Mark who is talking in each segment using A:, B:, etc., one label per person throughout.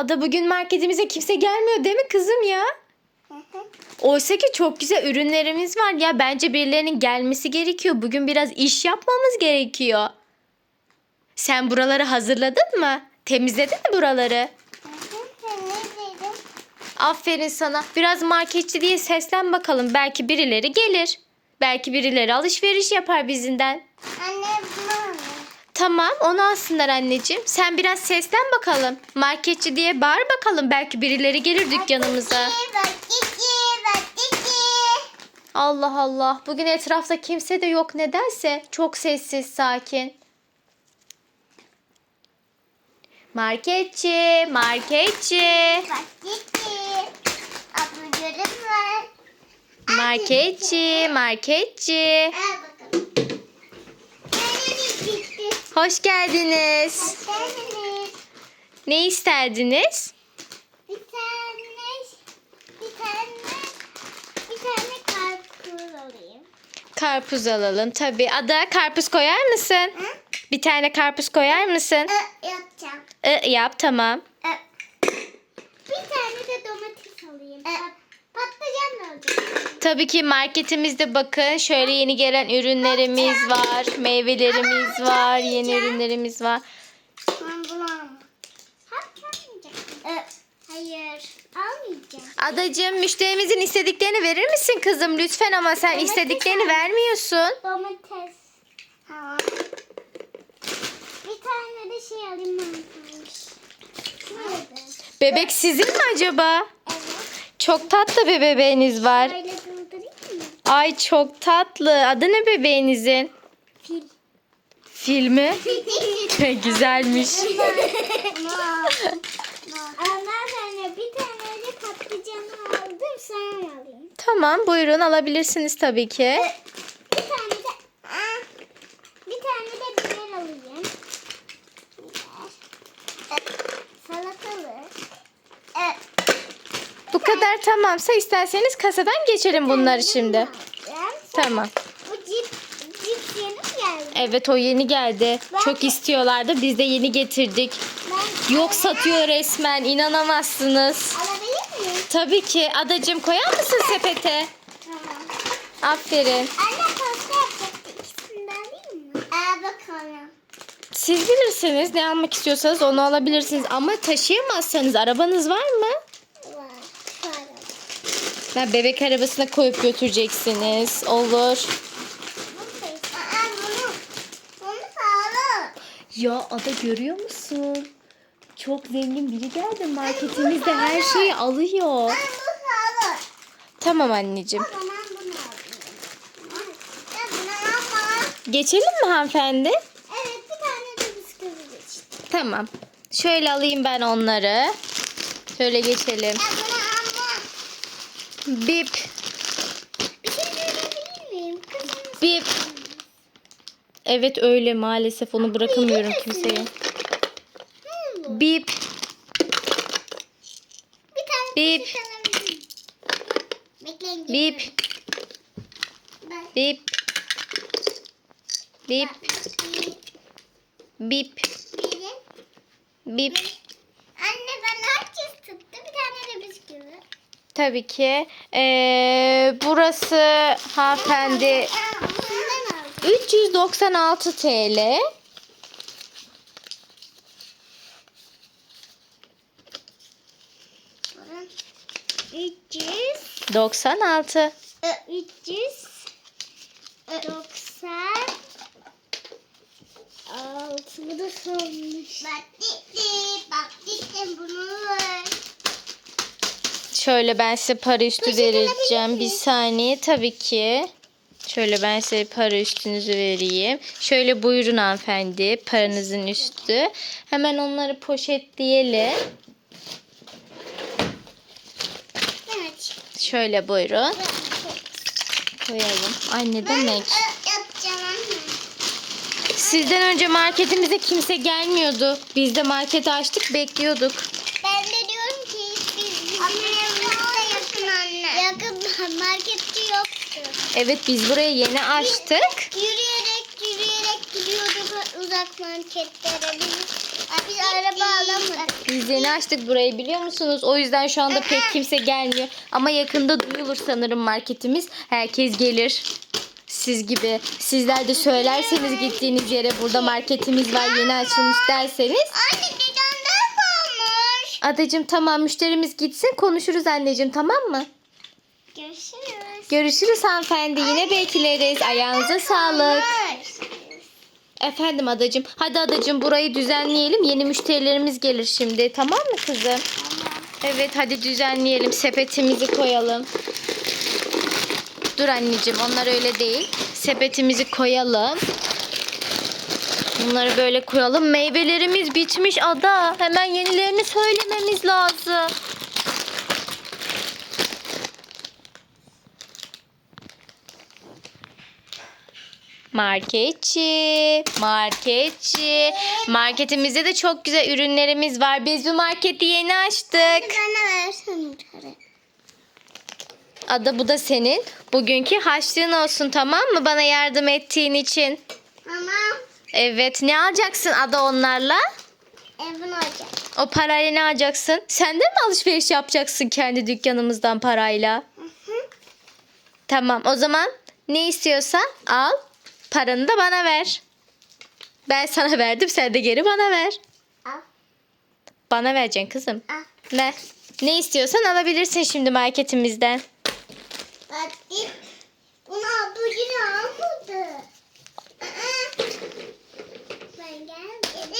A: Ada bugün marketimize kimse gelmiyor değil mi kızım ya? Oysa ki çok güzel ürünlerimiz var ya. Bence birilerinin gelmesi gerekiyor. Bugün biraz iş yapmamız gerekiyor. Sen buraları hazırladın mı? Temizledin mi buraları? Aferin sana. Biraz marketçi diye seslen bakalım. Belki birileri gelir. Belki birileri alışveriş yapar bizinden.
B: Anne bunu
A: Tamam onu alsınlar anneciğim. Sen biraz seslen bakalım. Marketçi diye bağır bakalım. Belki birileri gelir dükkanımıza. Allah Allah. Bugün etrafta kimse de yok nedense. Çok sessiz, sakin. Marketçi, marketçi. Marketçi, marketçi.
B: Al bakalım. Nereye gitti?
A: Hoş geldiniz.
B: Hoş geldiniz.
A: Ne isterdiniz?
B: Bir tane, bir tane, bir tane karpuz alayım.
A: Karpuz alalım. Tabii. Ada karpuz koyar mısın?
B: Hı?
A: Bir tane karpuz koyar mısın?
B: Ö, yapacağım.
A: I, yap tamam.
B: Ö. Bir tane de domates alayım. Pat- Patlıcan da alacağım.
A: Tabii ki marketimizde bakın şöyle yeni gelen ürünlerimiz var. Meyvelerimiz var. Yeni ürünlerimiz var.
B: Ben bunu almam. Ö, Hayır, almayacağım.
A: Adacığım müşterimizin istediklerini verir misin kızım lütfen ama sen
B: Domates
A: istediklerini
B: al.
A: vermiyorsun.
B: Domates. Tamam. Bir tane de şey alayım ben. Nerede?
A: Bebek sizin mi acaba?
B: Evet.
A: Çok tatlı bir bebeğiniz var.
B: Mı?
A: Ay çok tatlı. Adı ne bebeğinizin?
B: Fil.
A: Fil mi? Güzelmiş.
B: Ondan sonra bir tane de patlıcanı aldım sonra alayım.
A: Tamam buyurun alabilirsiniz tabii ki.
B: Bir tane de Aa, bir tane de biber alayım. Biber. Salatalık. Evet.
A: Bu kadar tamamsa isterseniz kasadan geçelim bunları şimdi. Tamam.
B: Bu cip, cips yeni mi geldi?
A: Evet o yeni geldi. Çok istiyorlardı. Biz de yeni getirdik.
B: Ben
A: Yok satıyor resmen. inanamazsınız.
B: alabilir miyim?
A: Tabii ki. Adacığım koyar mısın sepete?
B: Tamam.
A: Aferin.
B: Anne pasta yapacaktı. İkisini de alayım mı? Aa bakalım.
A: Siz bilirsiniz ne almak istiyorsanız onu alabilirsiniz. Ama taşıyamazsanız arabanız var mı? Ben bebek arabasına koyup götüreceksiniz. Olur. Ya Ada görüyor musun? Çok zengin biri geldi. Marketimizde her şeyi alıyor. Tamam anneciğim. Geçelim mi hanımefendi?
B: Evet bir tane de bisküvi geçti.
A: Tamam. Şöyle alayım ben onları. Şöyle geçelim.
B: Ya.
A: Bip.
B: Bir şey miyim? Kızım.
A: Bip. Evet öyle maalesef onu bırakamıyorum kimseye. Bip.
B: Bir tane
A: Bip.
B: miyim? Bekleyin.
A: Bip.
B: Ben-
A: Bip. Bip.
B: Bir-
A: Bip. Bip.
B: Anne ben herkes tuttu. Bir tane de bisküvi.
A: Tabii ki. Ee, burası hanımefendi
B: Aa, bundan aldım.
A: 396 TL.
B: 300
A: 96.
B: e, 300 90 Altı bu da solmuş. Bak gitti. Bak gitti bunu.
A: Şöyle ben size para üstü vereceğim. Bir saniye tabii ki. Şöyle ben size para üstünüzü vereyim. Şöyle buyurun hanımefendi. Paranızın üstü. Hemen onları poşetleyelim.
B: Evet.
A: Şöyle buyurun. Koyalım. Ay ne demek?
B: Anne.
A: Sizden önce marketimize kimse gelmiyordu. Biz de marketi açtık bekliyorduk.
B: Ben de diyorum ki biz annemizde yakın anne. Yakın marketçi yoktu.
A: Evet biz burayı yeni açtık.
B: Yürüyerek yürüyerek gidiyorduk uzak marketlere. Biz, biz araba alamadık.
A: Biz yeni açtık burayı biliyor musunuz? O yüzden şu anda pek kimse gelmiyor. Ama yakında duyulur sanırım marketimiz. Herkes gelir. Siz gibi. Sizler de söylerseniz gittiğiniz yere burada marketimiz var yeni açılmış derseniz.
B: Anne dedemden kalmış.
A: Adacım tamam müşterimiz gitsin konuşuruz anneciğim tamam mı?
B: Görüşürüz.
A: Görüşürüz hanımefendi. Yine bekleriz. Ayağınıza sağlık. Efendim adacım. Hadi adacım burayı düzenleyelim. Yeni müşterilerimiz gelir şimdi. Tamam mı kızım? Evet hadi düzenleyelim. Sepetimizi koyalım. Dur anneciğim onlar öyle değil. Sepetimizi koyalım. Bunları böyle koyalım. Meyvelerimiz bitmiş ada. Hemen yenilerini söylememiz lazım. Marketçi, marketçi. Marketimizde de çok güzel ürünlerimiz var. Biz bu marketi yeni açtık. Ada bu da senin. Bugünkü haçlığın olsun tamam mı? Bana yardım ettiğin için.
B: Tamam.
A: Evet ne alacaksın Ada onlarla?
B: Evin olacak.
A: O parayla ne alacaksın? Sen de mi alışveriş yapacaksın kendi dükkanımızdan parayla? Tamam o zaman ne istiyorsan al. Paranı da bana ver. Ben sana verdim sen de geri bana ver.
B: Al.
A: Bana vereceksin kızım.
B: Al.
A: Ne? Ne istiyorsan alabilirsin şimdi marketimizden.
B: Bak. Bunu bugün almadı. Ben geldim.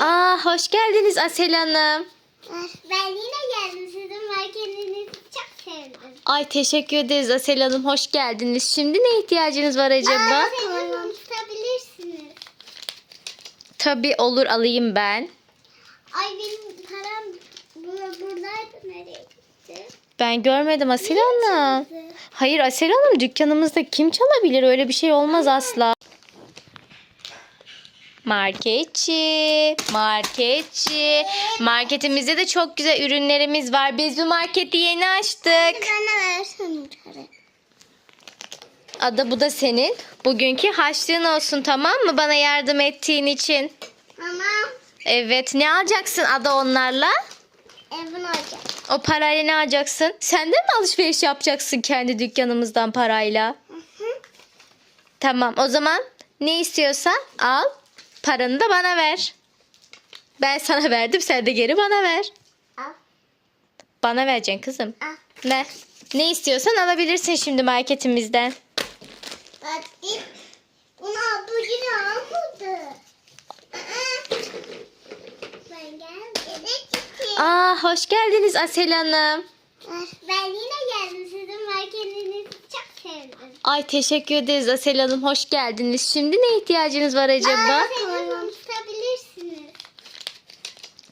A: Aa hoş geldiniz Asel Hanım.
B: Ben yine geldim. Sizin marketinizi çok sevdim.
A: Ay teşekkür ederiz Asel Hanım hoş geldiniz. Şimdi ne ihtiyacınız var acaba?
B: Aa, telefonu tutabilirsiniz.
A: Tabii olur alayım ben.
B: Ay benim param bur- buradaydı. Nereye gitti?
A: Ben görmedim Asel Hanım. Hayır Asel Hanım dükkanımızda kim çalabilir? Öyle bir şey olmaz asla. Marketçi, marketçi. Marketimizde de çok güzel ürünlerimiz var. Biz bu marketi yeni açtık.
B: Bana versene çare.
A: Ada bu da senin. Bugünkü haçlığın olsun tamam mı? Bana yardım ettiğin için.
B: Tamam.
A: Evet ne alacaksın Ada onlarla?
B: Evin olacak.
A: O parayla ne alacaksın? Sen de mi alışveriş yapacaksın kendi dükkanımızdan parayla? Tamam o zaman ne istiyorsan al. Paranı da bana ver. Ben sana verdim sen de geri bana ver.
B: Al.
A: Bana vereceksin kızım.
B: Al.
A: Ne? Ne istiyorsan alabilirsin şimdi marketimizden.
B: Bak git. Bunu bugün almadı. Ben geldim.
A: Aa hoş geldiniz Asel Hanım.
B: Ben yine geldim. Sizin marketinizi çok sevdim.
A: Ay teşekkür ederiz Asel Hanım hoş geldiniz. Şimdi ne ihtiyacınız var acaba?
B: Aa, tutabilirsiniz.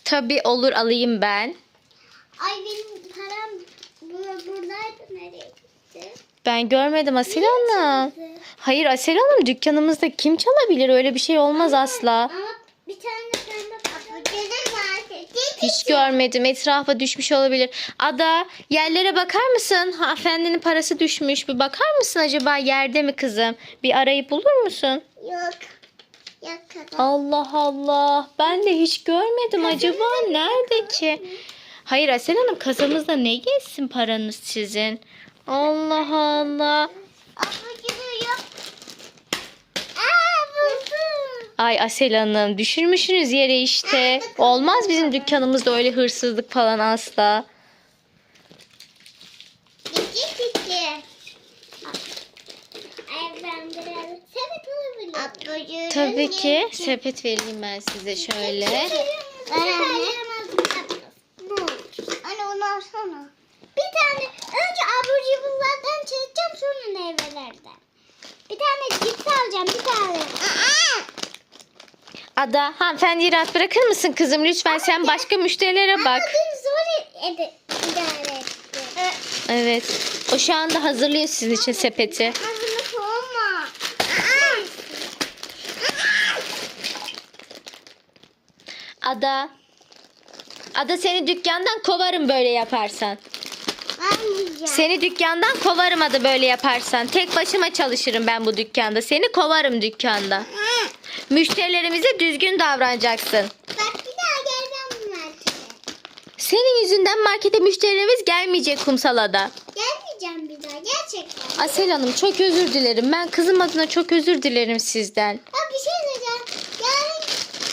A: Tabii olur alayım ben.
B: Ay benim param bur- buradaydı. Nereye?
A: Ben görmedim Asel Hanım. Hayır Asel Hanım dükkanımızda kim çalabilir? Öyle bir şey olmaz asla.
B: Ama bir tane pembe papucu var.
A: Hiç görmedim. Etrafa düşmüş olabilir. Ada yerlere bakar mısın? Hanımefendinin parası düşmüş. Bir bakar mısın acaba yerde mi kızım? Bir arayıp bulur musun?
B: Yok. Yok kadar.
A: Allah Allah. Ben de hiç görmedim. Acaba nerede ki? Hayır Asel Hanım kasamızda ne geçsin paranız sizin? Allah Allah.
B: Aa buldum.
A: Ay Asel Hanım düşürmüşsünüz yere işte. Olmaz bizim dükkanımızda öyle hırsızlık falan asla.
B: Gitti gitti. Ay ben biraz sepet alabilirim. Papucu.
A: Tabii ki sepet vereyim ben size şöyle.
B: Anne onu alsana. Bir tane önce abur cuburlardan çekeceğim sonra meyvelerden. Bir tane cips alacağım bir tane.
A: Ada hanımefendiyi rahat bırakır mısın kızım? Lütfen sen başka müşterilere bak.
B: Ama zor ed- idare etti.
A: Evet. O şu anda hazırlıyor sizin için sepeti.
B: Hazırlık olma.
A: Ada. Ada seni dükkandan kovarım böyle yaparsan.
B: Almayacağım.
A: Seni dükkandan kovarım Ada böyle yaparsan. Tek başıma çalışırım ben bu dükkanda. Seni kovarım dükkanda. Müşterilerimize düzgün davranacaksın.
B: Bak bir daha gelmem bu markete.
A: Senin yüzünden markete müşterilerimiz gelmeyecek kumsalada.
B: Gelmeyeceğim bir daha gerçekten.
A: Asel Hanım çok özür dilerim. Ben kızım adına çok özür dilerim sizden.
B: Ha bir şey söyleyeceğim. Yarın,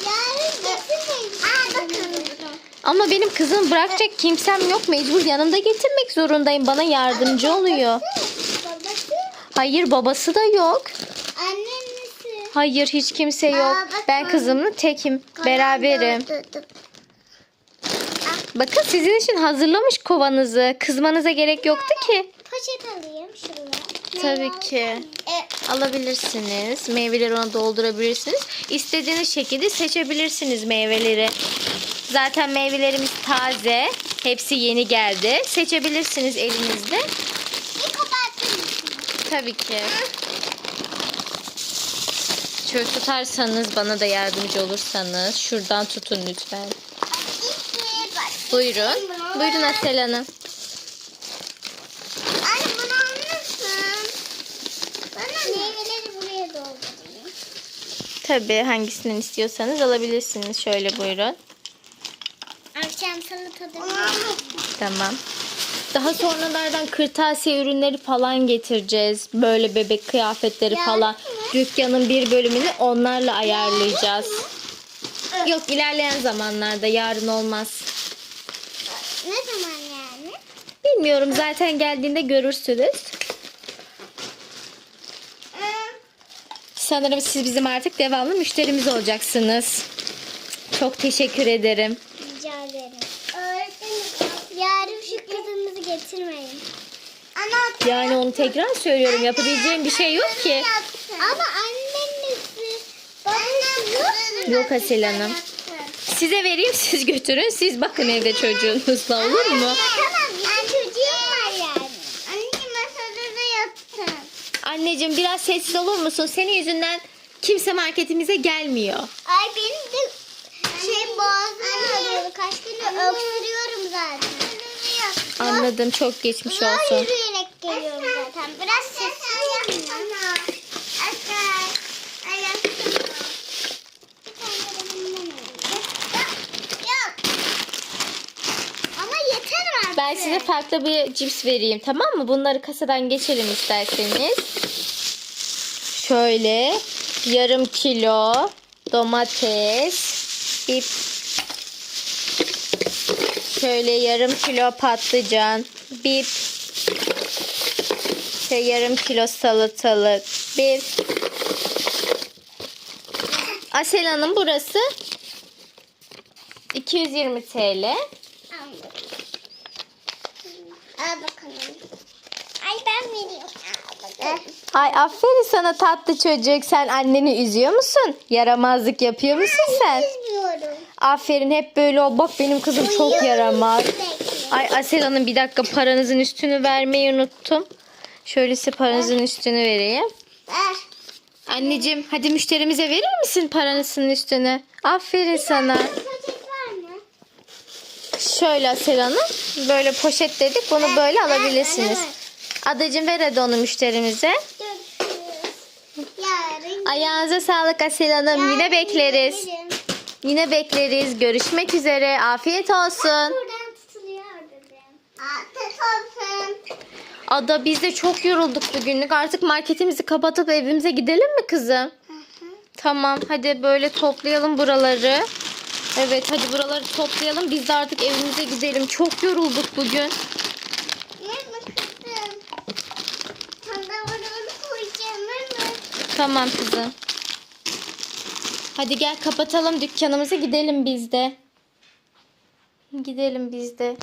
B: yarın getirmeyin. Aa bakın.
A: Ama benim kızım bırakacak kimsem yok. Mecbur yanımda getirmek zorundayım. Bana yardımcı oluyor.
B: Babası,
A: Hayır babası da yok.
B: annesi.
A: Hayır hiç kimse yok.
B: Aa, bak
A: Ben
B: bak.
A: kızımla tekim. Beraberim. Bakın sizin için hazırlamış kovanızı. Kızmanıza gerek yoktu ki.
B: Poşet alayım şuraya.
A: Tabii ki.
B: E,
A: Alabilirsiniz. Meyveleri ona doldurabilirsiniz. İstediğiniz şekilde seçebilirsiniz meyveleri. Zaten meyvelerimiz taze. Hepsi yeni geldi. Seçebilirsiniz elinizde.
B: bir kapattın?
A: Tabii ki. Şöyle tutarsanız bana da yardımcı olursanız şuradan tutun lütfen. Buyurun. Buyurun Asel Hanım.
B: Anne bunu almışsın. Bana meyveleri buraya doldurayım.
A: Tabii hangisinden istiyorsanız alabilirsiniz. Şöyle buyurun.
B: Akşam salatada
A: Tamam. Daha sonralardan kırtasiye ürünleri falan getireceğiz. Böyle bebek kıyafetleri
B: Yani
A: falan. Dükkanın bir bölümünü onlarla ayarlayacağız. Yok ilerleyen zamanlarda yarın olmaz.
B: Ne zaman yani?
A: Bilmiyorum zaten geldiğinde görürsünüz. Sanırım siz bizim artık devamlı müşterimiz olacaksınız. Çok teşekkür ederim.
B: Ederim. Öğretmenim yarın şu kızımızı getirmeyin. Ana
A: Yani onu tekrar söylüyorum. Yapabileceğim bir şey yok ki.
B: Ama annesi babası yok
A: Asel Hanım. Size vereyim siz götürün. Siz bakın evde çocuğunuzla olur mu?
B: Tamam çocuğum var yani. Anne masada yattım.
A: Anneciğim biraz sessiz olur musun? Senin yüzünden kimse marketimize gelmiyor.
B: Ay benim de şey ağrıyordu. Kaç gündür öksürüyorum zaten.
A: Anladım çok geçmiş
B: Daha
A: olsun.
B: yürüyerek geliyorum zaten. Biraz sessiz olun. Ama yeter artık.
A: Ben size farklı bir cips vereyim tamam mı? Bunları kasadan geçelim isterseniz. Şöyle yarım kilo domates, bir şöyle yarım kilo patlıcan, bir şey yarım kilo salatalık, bir Asel Hanım burası 220 TL.
B: Al bakalım. Ay ben veriyorum.
A: Ay aferin sana tatlı çocuk. Sen anneni üzüyor musun? Yaramazlık yapıyor musun sen? Aferin hep böyle ol. Bak benim kızım çok yaramaz. Ay Asel Hanım bir dakika paranızın üstünü vermeyi unuttum. Şöyle size paranızın üstünü vereyim.
B: Ver.
A: Anneciğim hadi müşterimize verir misin paranızın üstünü? Aferin sana. Şöyle Asel Hanım. Böyle poşet dedik. Bunu böyle alabilirsiniz. Adacığım ver hadi onu müşterimize. Ayağınıza sağlık Asel Hanım. Yine bekleriz. Yine bekleriz. Görüşmek üzere. Afiyet olsun.
B: Buradan tutuluyor dedim. Afiyet olsun.
A: Ada biz de çok yorulduk bugünlük. Artık marketimizi kapatıp evimize gidelim mi kızım? Tamam hadi böyle toplayalım buraları. Evet hadi buraları toplayalım. Biz de artık evimize gidelim. Çok yorulduk bugün. Tamam kızım. Hadi gel kapatalım dükkanımızı gidelim biz de. Gidelim biz de.